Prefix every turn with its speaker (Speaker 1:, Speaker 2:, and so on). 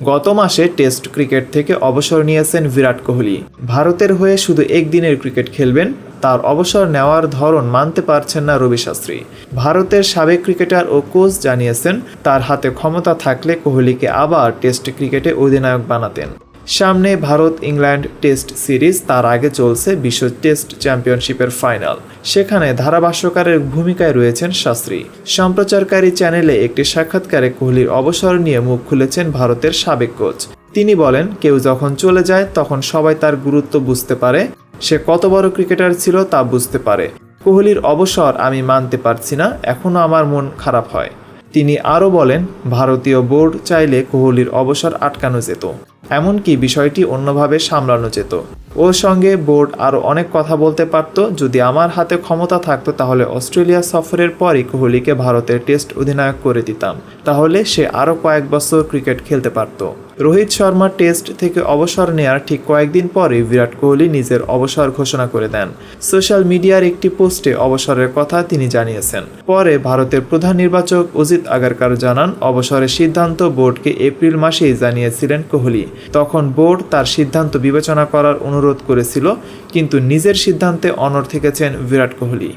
Speaker 1: গত মাসে test cricket থেকে অবসর নিয়েছেন বিরাট কোহলি। ভারতের হয়ে শুধু একদিনের ক্রিকেট খেলবেন, তার অবসর নেওয়ার ধরন মানতে পারছেন না রবি শাস্ত্রী। ভারতের সাবেক ক্রিকেটার ও কোচ জানিয়েছেন, তার হাতে ক্ষমতা থাকলে কোহলিকে আবার টেস্ট ক্রিকেটে অধিনায়ক বানাতেন। সামনে ভারত ইংল্যান্ড টেস্ট সিরিজ, তার আগে চলছে বিশ্ব টেস্ট চ্যাম্পিয়নশিপের ফাইনাল। সেখানে ধারাভাষ্যকারের ভূমিকায় রয়েছেন শাস্ত্রী। সম্প্রচারকারী চ্যানেলে একটি সাক্ষাৎকারে কোহলির অবসর নিয়ে মুখ খুলেছেন ভারতের সাবেক কোচ। তিনি বলেন, কেউ যখন চলে যায়, তখন সবাই তার গুরুত্ব বুঝতে পারে। সে কত বড় ক্রিকেটার ছিল তা বুঝতে পারে। কোহলির অবসর আমি মানতে পারছি না এখনও আমার মন খারাপ হয়। তিনি আরও বলেন, ভারতীয় বোর্ড চাইলে কোহলির অবসর আটকানো যেত। এমনকি বিষয়টি অন্যভাবে সামলানো যেত। ওর সঙ্গে বোর্ড আরও অনেক কথা বলতে পারত। যদি আমার হাতে ক্ষমতা থাকতো, তাহলে অস্ট্রেলিয়া সফরের পরই কোহলিকে ভারতের টেস্ট অধিনায়ক করে দিতাম। তাহলে সে আরও কয়েক বছর ক্রিকেট খেলতে পারত। রোহিত শর্মা টেস্ট থেকে অবসর নেয়ার ঠিক কয়েকদিন পরে বিরাট কোহলি নিজের অবসর ঘোষণা করে দেন। সোশ্যাল মিডিয়ার একটি পোস্টে অবসরের কথা তিনি জানিয়েছেন। পরে ভারতের প্রধান নির্বাচক অজিত আগারকার জানান, অবসরের সিদ্ধান্ত বোর্ডকে এপ্রিল মাসেই জানিয়েছিলেন কোহলি। তখন বোর্ড তার সিদ্ধান্ত বিবেচনা করার অনুরোধ করেছিল, কিন্তু নিজের সিদ্ধান্তে অনড় থেকেছেন বিরাট কোহলি।